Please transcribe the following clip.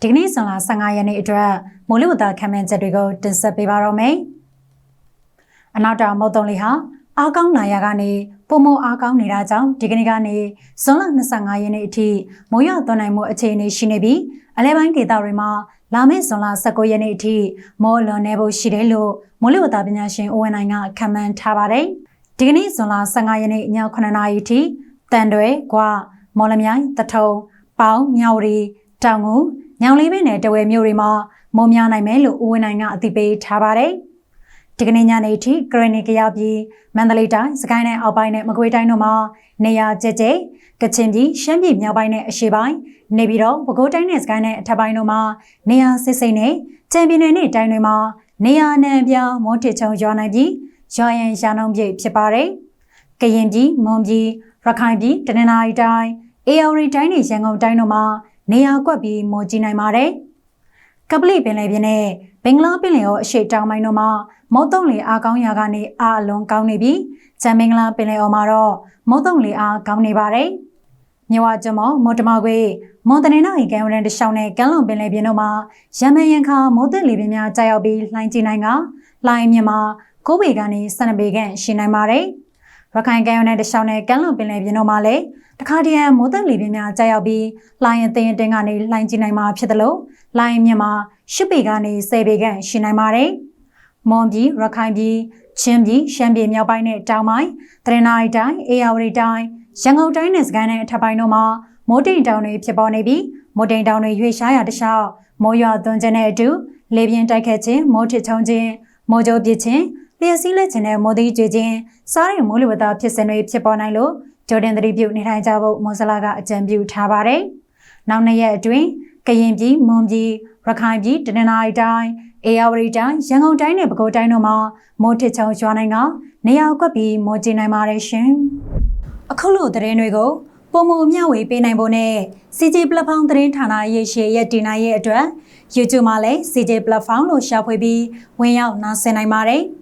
ဒီကနေ့ဇွန်လ15ရက်နေ့အတွက်မိုးလေဝသခန့်မှန်းချက်တွေကိုတင်ဆက်ပေးပါတော့မယ်။အနောက်တောင်မုတ်တုံလေးဟာအားကောင်းလာရာကနေပုံမအားကောင်းနေတာကြောင့်ဒီကနေ့ကနေဇွန်လ25ရက်နေ့အထိမိုးရွာသွန်းနိုင်မှုအခြေအနေရှိနေပြီးအလဲပိုင်းဒေသတွေမှာလာမယ့်ဇွန်လ19ရက်နေ့အထိမိုးလွန်နေဖို့ရှိတယ်လို့မိုးလေဝသပညာရှင်ဦးဝင်းနိုင်ကခန့်မှန်းထားပါတယ်။ဒီကနေ့ဇွန်လ15ရက်နေ့ည9:00နာရီအထိတန်တွဲ၊ကွာ မော်လမြိုင်တထုံပေါင်းမြောက်ရီတောင်ငူညောင်လေးပင်နယ်တဝဲမြို့တွေမှာမိုးများနိုင်မယ်လို့ဦးဝင်းနိုင်ကအသိပေးထားပါတယ်။ဒီကနေ့ညနေထိဂရနီကရပြည်မန္တလေးတိုင်းစကိုင်းတိုင်းအောက်ပိုင်းနဲ့မကွေးတိုင်းတို့မှာနေရာကျကျကချင်ပြည်ရှမ်းပြည်မြောက်ပိုင်းနဲ့အရှေ့ပိုင်းနေပြည်တော်ပဲခူးတိုင်းနဲ့စကိုင်းတိုင်းအထက်ပိုင်းတို့မှာနေရာစစ်စိမ့်နဲ့ချန်ပီယံနဲ့တိုင်းတွေမှာနေရာနံပြောင်းမိုးထစ်ချုံရွာနိုင်ပြီးရွာရန်ရှာနှုံးပြည့်ဖြစ်ပါတယ်။ကရင်ပြည်မွန်ပြည်ရခိုင်ပြည်တနင်္သာရီတိုင်း အေရဝတီတိုင်းနဲ့ရန်ကုန်တိုင်းတို့မှာနေရာကွက်ပြီးမိုးကြီးနိုင်ပါတယ်။ကပလိပင်လယ်ပြင်နဲ့ဘင်္ဂလားပင်လယ်ော်အရှေ့တောင်ပိုင်းတို့မှာမုတ်တုံလေအားကောင်းရာကနေအားအလွန်ကောင်းနေပြီးချမ်မင်္ဂလာပင်လယ်ော်မှာတော့မုတ်တုံလေအားကောင်းနေပါတယ်။မြဝကျမမော်တမခွေမွန်တနေနိုင်ကံဝရန်တရှောင်းနဲ့ကမ်းလွန်ပင်လယ်ပြင်တို့မှာရမန်ရန်ခါမိုးသက်လေပြင်းများကြာရောက်ပြီးလှိုင်းကြီးနိုင်ကလှိုင်းမြမှာ9ပေကနေ12ပေခန့်ရှိနိုင်ပါတယ်။ ရခိုင်ကမ်းရိုးနဲ့တရှောင်းနဲ့ကမ်းလွန်ပင်လယ်ပြင်တို့မှာလည်းတခါတရံမိုးသက်လေပြင်းများကြာရောက်ပြီးလှိုင်းအသိအတင်းကနေလှိုင်းကြီးနိုင်မှာဖြစ်တယ်လို့လှိုင်းမြမှာ10ပေကနေ10ပေခန့်ရှိနိုင်ပါတယ်။မွန်ပြည်ရခိုင်ပြည်ချင်းပြည်ရှမ်းပြည်မြောက်ပိုင်းနဲ့တောင်ပိုင်းတရနာရီတိုင်းအေရဝတီတိုင်းရန်ကုန်တိုင်းနဲ့စကိုင်းတိုင်းအထက်ပိုင်းတို့မှာမိုးတိမ်တောင်တွေဖြစ်ပေါ်နေပြီးမိုးတိမ်တောင်တွေရွေ့ရှားရာတခြားမိုးရွာသွန်းခြင်းနဲ့အတူလေပြင်းတိုက်ခတ်ခြင်းမိုးထစ်ချုံခြင်းမိုးကြိုးပစ်ခြင်း လျှက်စီးလက်ခြင်းနဲ့မိုးသီးကျွေခြင်းစားရမိုးလေဝသဖြစ်စဉ်တွေဖြစ်ပေါ်နိုင်လို့ဂျော်ဒန်သတိပြုနေထိုင်ကြဖို့မွန်စလာကအကြံပြုထားပါတယ်။နောက်နှစ်ရက်အတွင်းကရင်ပြည်မွန်ပြည်ရခိုင်ပြည်တနင်္သာရီတိုင်းအေရဝတီတိုင်းရန်ကုန်တိုင်းနဲ့ပဲခူးတိုင်းတို့မှာမိုးထစ်ချုံရွာနိုင်ကနေရာကွက်ပြီးမိုးကြီးနိုင်ပါတယ်ရှင်။အခုလိုသတင်းတွေကိုပုံမမျှဝေပေးနိုင်ဖို့နဲ့ CJ Platform သတင်းဌာနရဲ့ရှေ့ရက်တင်နိုင်ရဲ့အတွက် YouTube မှာလည်း CJ Platform လို့ရှာဖွေပြီးဝင်ရောက်နားဆင်နိုင်ပါတယ်။